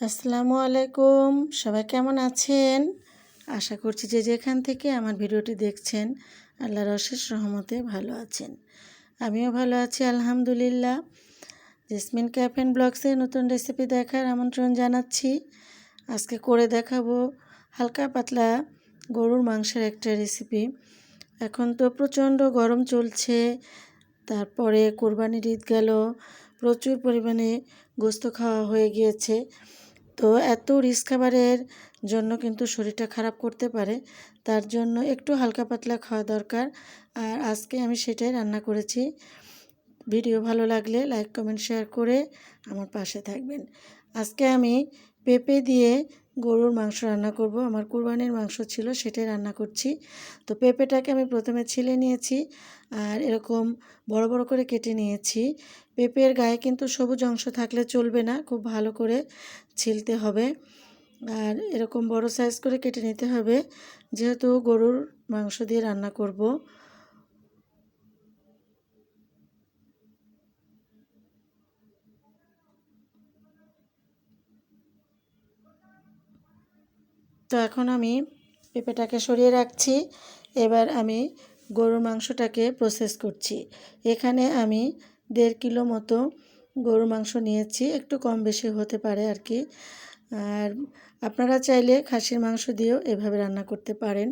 আসসালামু আলাইকুম। সবাই কেমন আছেন? আশা করছি যে যেখান থেকে আমার ভিডিওটি দেখছেন, আল্লাহর অশেষ রহমতে ভালো আছেন। আমিও ভালো আছি, আলহামদুলিল্লাহ। জেসমিন ক্যাফ অ্যান্ড ব্লগসে নতুন রেসিপি দেখার আমন্ত্রণ জানাচ্ছি। আজকে করে দেখাবো হালকা পাতলা গরুর মাংসের একটা রেসিপি। এখন তো প্রচণ্ড গরম চলছে, তারপরে কোরবানির ঈদ গেল, প্রচুর পরিমাণে গোস্ত খাওয়া হয়ে গিয়েছে। তো এত রিস্ক খাবারের জন্য কিন্তু শরীরটা খারাপ করতে পারে। তার জন্য একটু হালকা পাতলা খাওয়া দরকার। আর আজকে আমি সেটাই রান্না করেছি। ভিডিও ভালো লাগলে লাইক, কমেন্ট, শেয়ার করে আমার পাশে থাকবেন। আজকে আমি পেঁপে দিয়ে গরুর মাংস রান্না করব। আমার কুরবানির মাংস ছিল, সেটাই রান্না করছি। তো পেঁপেটাকে আমি প্রথমে ছিলে নিয়েছি আর এরকম বড় বড় করে কেটে নিয়েছি। পেঁপের গায়ে কিন্তু সবুজ অংশ থাকলে চলবে না, খুব ভালো করে ছিলতে হবে। আর এরকম বড় সাইজ করে কেটে নিতে হবে, যেহেতু গরুর মাংস দিয়ে রান্না করব। তো এখন আমি পেঁপেটাকে সরিয়ে রাখছি। এবার আমি গরুর মাংসটাকে প্রসেস করছি। এখানে আমি দেড় কিলো মতো গরুর মাংস নিয়েছি, একটু কম বেশি হতে পারে আর কি আর আপনারা চাইলে খাসির মাংস দিয়েও এভাবে রান্না করতে পারেন।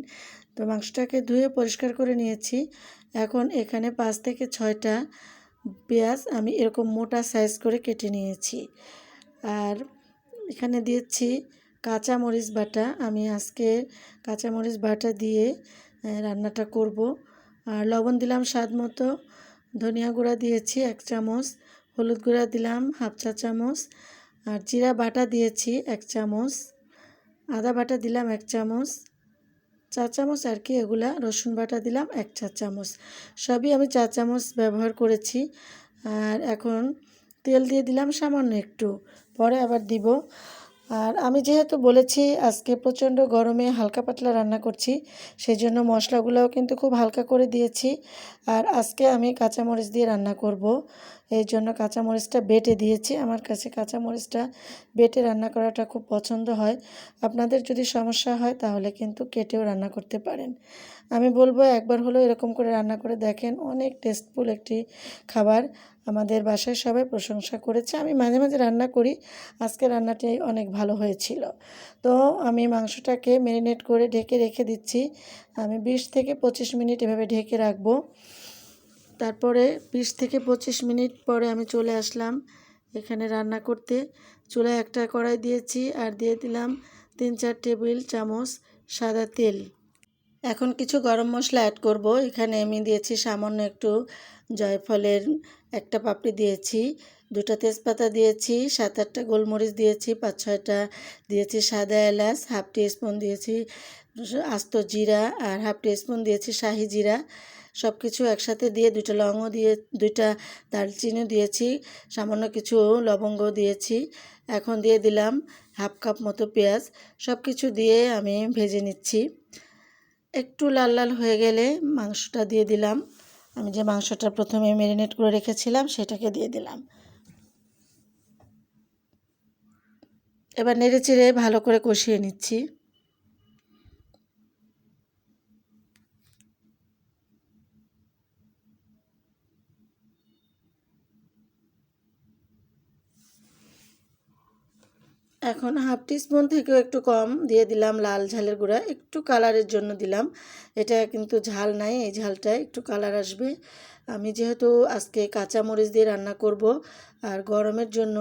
তো মাংসটাকে ধুয়ে পরিষ্কার করে নিয়েছি। এখন এখানে পাঁচ থেকে ছয়টা পেঁয়াজ আমি এরকম মোটা সাইজ করে কেটে নিয়েছি। আর এখানে দিয়েছি কাঁচা মরিচ বাটা, আমি আজকে কাঁচা মরিচ বাটা দিয়ে রান্নাটা করব। আর লবণ দিলাম স্বাদ মতো, ধনিয়া গুঁড়া দিয়েছি এক চামচ, হলুদ গুঁড়া দিলাম হাফ চা চামচ, আর জিরা বাটা দিয়েছি এক চামচ, আদা বাটা দিলাম এক চামচ, চা চামচ আর কি এগুলা, রসুন বাটা দিলাম এক চা চামচ। সবই আমি চা চামচ ব্যবহার করেছি। আর এখন তেল দিয়ে দিলাম সামান্য একটু, পরে আবার দিব। আর আমি যেহেতু বলেছি আজকে প্রচণ্ড গরমে হালকা পাতলা রান্না করছি সেই জন্য মশলাগুলোও কিন্তু খুব হালকা করে দিয়েছি। আর আজকে আমি কাঁচামরিচ দিয়ে রান্না করব। এই জন্য কাঁচামরিচটা বেটে দিয়েছি। আমার কাছে কাঁচামরিচটা বেটে রান্না করাটা খুব পছন্দ হয়। আপনাদের যদি সমস্যা হয় তাহলে কিন্তু কেটেও রান্না করতে পারেন। আমি বলব একবার হলেও এরকম করে রান্না করে দেখেন। অনেক টেস্টফুল একটি খাবার আমাদের বাসায় সবাই প্রশংসা করেছে। আমি মাঝে মাঝে রান্না করি। আজকে রান্নাটি অনেক ভালো হয়েছিল। তো আমি মাংসটাকে ম্যারিনেট করে ঢেকে রেখে দিচ্ছি। আমি বিশ থেকে পঁচিশ মিনিট এভাবে ঢেকে রাখব। তারপরে বিশ থেকে পঁচিশ মিনিট পরে আমি চলে আসলাম এখানে রান্না করতে। চুলায় একটা কড়াই দিয়েছি আর দিয়ে দিলাম তিন চার টেবিল চামচ সাদা তেল। এখন কিছু গরম মশলা অ্যাড করব। এখানে আমি দিয়েছি সামান্য একটু জয়ফলের একটা পাপড়ি দিয়েছি, দুটা তেজপাতা দিয়েছি সাত আটটা গোলমরিচ দিয়েছি পাঁচ ছয়টা দিয়েছি সাদা এলাচ, হাফ স্পুন দিয়েছি আস্ত জিরা আর হাফ স্পুন দিয়েছি শাহি জিরা। সব কিছু একসাথে দিয়ে দুইটা লবঙ্গ দিয়ে, দুইটা দারচিনি দিয়েছি, সামান্য কিছু লবঙ্গ দিয়েছি। এখন দিয়ে দিলাম হাফ কাপ মতো পেঁয়াজ সব কিছু দিয়ে আমি ভেজে নিচ্ছি। একটু লাল লাল হয়ে গেলে মাংসটা দিয়ে দিলাম। আমি যে মাংসটা প্রথমে ম্যারিনেট করে রেখেছিলাম, সেটাকে দিয়ে দিলাম। এবার নেড়ে চেড়ে ভালো করে কষিয়ে নিচ্ছি। এখন হাফ টিস্পুন থেকেও একটু কম দিয়ে দিলাম লাল ঝালের গুঁড়া। একটু কালারের জন্য দিলাম। এটা কিন্তু ঝাল নাই, এই ঝালটায় একটু কালার আসবে। আমি যেহেতু আজকে কাঁচা মরিচ দিয়ে রান্না করব আর গরমের জন্য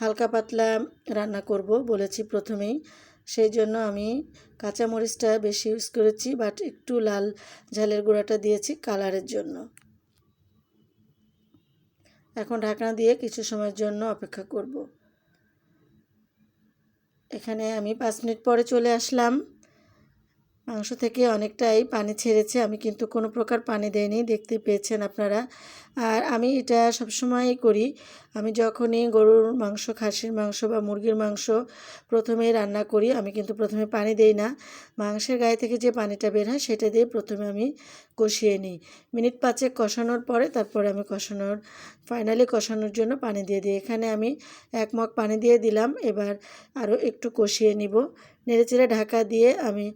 হালকা পাতলা রান্না করব বলেছি প্রথমেই, সেই জন্য আমি কাঁচা মরিচটা বেশি ইউজ করেছি, বাট একটু লাল ঝালের গুঁড়াটা দিয়েছি কালারের জন্য। এখন ঢাকনা দিয়ে কিছু সময়ের জন্য অপেক্ষা করব। এখানে আমি পাঁচ মিনিট পরে চলে আসলাম। মাংস থেকে অনেকটাই পানি ছেড়েছে। আমি কিন্তু কোনো প্রকার পানি দেইনি, দেখতে পেয়েছেন আপনারা। আর আমি এটা সবসময়ই করি। আমি যখনই গরুর মাংস, খাসির মাংস বা মুরগির মাংস প্রথমে রান্না করি, আমি কিন্তু প্রথমে পানি দেই না। মাংসের গায়ে থেকে যে পানিটা বের হয়, সেটা দিয়ে প্রথমে আমি কষিয়ে নিই। মিনিট পাঁচেক কষানোর পরে তারপরে আমি কষানোর, ফাইনালি কষানোর জন্য পানি দিয়ে দিই। এখানে আমি এক মগ পানি দিয়ে দিলাম। এবার আরও একটু কষিয়ে নিব। নেড়েচেড়ে ঢাকা দিয়ে আমি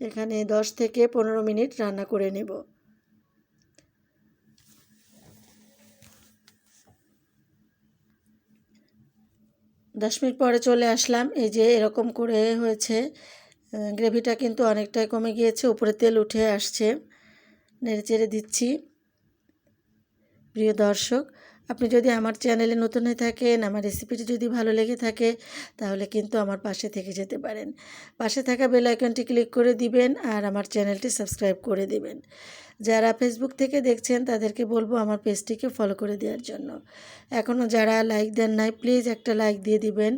এখানে দশ থেকে পনেরো মিনিট রান্না করে নেব। দশ মিনিট পরে চলে আসলাম। এই যে এরকম করে হয়েছে গ্রেভিটা কিন্তু অনেকটাই কমে গিয়েছে, উপরে তেল উঠে আসছে। নেড়ে চেড়ে দিচ্ছি। প্রিয় দর্শক আপনি যদি আমার চ্যানেলে নতুন হয়ে থাকেন, আমার রেসিপিটি যদি ভালো লেগে থাকে, তাহলে কিন্তু আমার পাশে থেকে যেতে পারেন। পাশে থাকা বেল আইকনটি ক্লিক করে দিবেন আর আমার চ্যানেলটি সাবস্ক্রাইব করে দিবেন। যারা ফেসবুক থেকে দেখছেন, তাদেরকে বলব আমার পেজটিকে ফলো করে দেওয়ার জন্য। এখনও যারা লাইক দেন নাই, প্লিজ একটা লাইক দিয়ে দিবেন,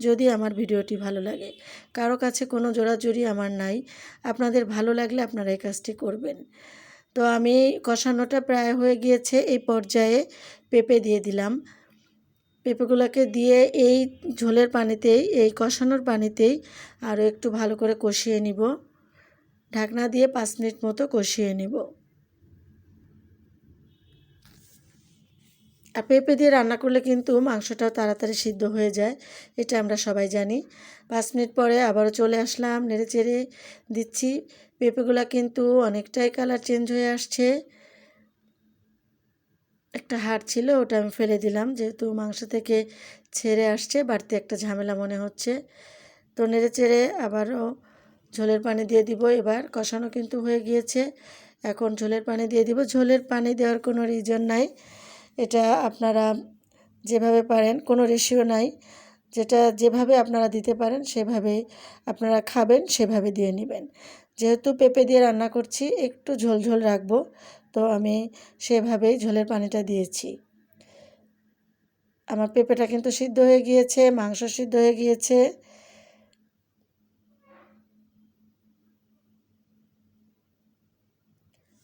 যদি আমার ভিডিওটি ভালো লাগে। কারও কাছে কোনো জোড়াজুড়ি আমার নাই। আপনাদের ভালো লাগলে আপনারা এই কাজটি করবেন। তো আমি কষানোটা প্রায় হয়ে গিয়েছে, এই পর্যায়ে পেঁপে দিয়ে দিলাম। পেঁপেগুলোকে দিয়ে এই ঝোলের পানিতেই, এই কষানোর পানিতেই আরও একটু ভালো করে কষিয়ে নিব। ঢাকনা দিয়ে পাঁচ মিনিট মতো কষিয়ে নিব। আর পেঁপে দিয়ে রান্না করলে কিন্তু মাংসটাও তাড়াতাড়ি সিদ্ধ হয়ে যায়, এটা আমরা সবাই জানি। পাঁচ মিনিট পরে আবারও চলে আসলাম, নেড়ে চেড়ে দিচ্ছি। পেঁপেগুলো কিন্তু অনেকটাই কালার চেঞ্জ হয়ে আসছে। একটা হাড় ছিল, ওটা আমি ফেলে দিলাম, যেহেতু মাংস থেকে ছেড়ে আসছে, বাড়তি একটা ঝামেলা মনে হচ্ছে। তো নেড়ে চেড়ে আবারও ঝোলের পানি দিয়ে দিব। এবার কষানো কিন্তু হয়ে গিয়েছে। এখন ঝোলের পানি দিয়ে দিব। ঝোলের পানি দেওয়ার কোনো রিজন নাই। এটা আপনারা যেভাবে পারেন, কোনো রেশিও নাই। যেটা যেভাবে আপনারা দিতে পারেন, সেভাবে আপনারা খাবেন, সেভাবে দিয়ে নেবেন। যেহেতু পেঁপে দিয়ে রান্না করছি, একটু ঝোল ঝোল রাখব। তো আমি সেভাবেই ঝোলের পানিটা দিয়েছি। আমার পেঁপেটা কিন্তু সিদ্ধ হয়ে গিয়েছে, মাংস সিদ্ধ হয়ে গিয়েছে।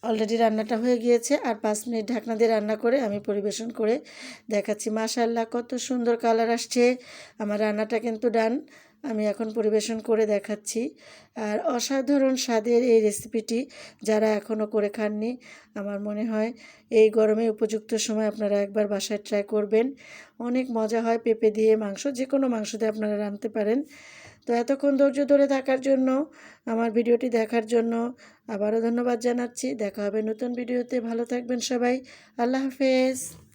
অলরেডি রান্নাটা হয়ে গিয়েছে আর পাঁচ মিনিট ঢাকনা দিয়ে রান্না করে আমি পরিবেশন করে দেখাচ্ছি। মাশাল্লাহ কত সুন্দর কালার আসছে। আমার রান্নাটা কিন্তু ডান আমি এখন পরিবেশন করে দেখাচ্ছি। আর অসাধারণ স্বাদের এই রেসিপিটি যারা এখনও করে খাননি, আমার মনে হয় এই গরমে উপযুক্ত সময় আপনারা একবার বাসায় ট্রাই করবেন। অনেক মজা হয় পেঁপে দিয়ে মাংস যে কোনো মাংস দিয়ে আপনারা রাঁধতে পারেন। তো এতক্ষণ ধৈর্য ধরে থাকার জন্য, আমার ভিডিওটি দেখার জন্য আবারও ধন্যবাদ জানাচ্ছি। দেখা হবে নতুন ভিডিওতে। ভালো থাকবেন সবাই। আল্লাহ হাফেজ।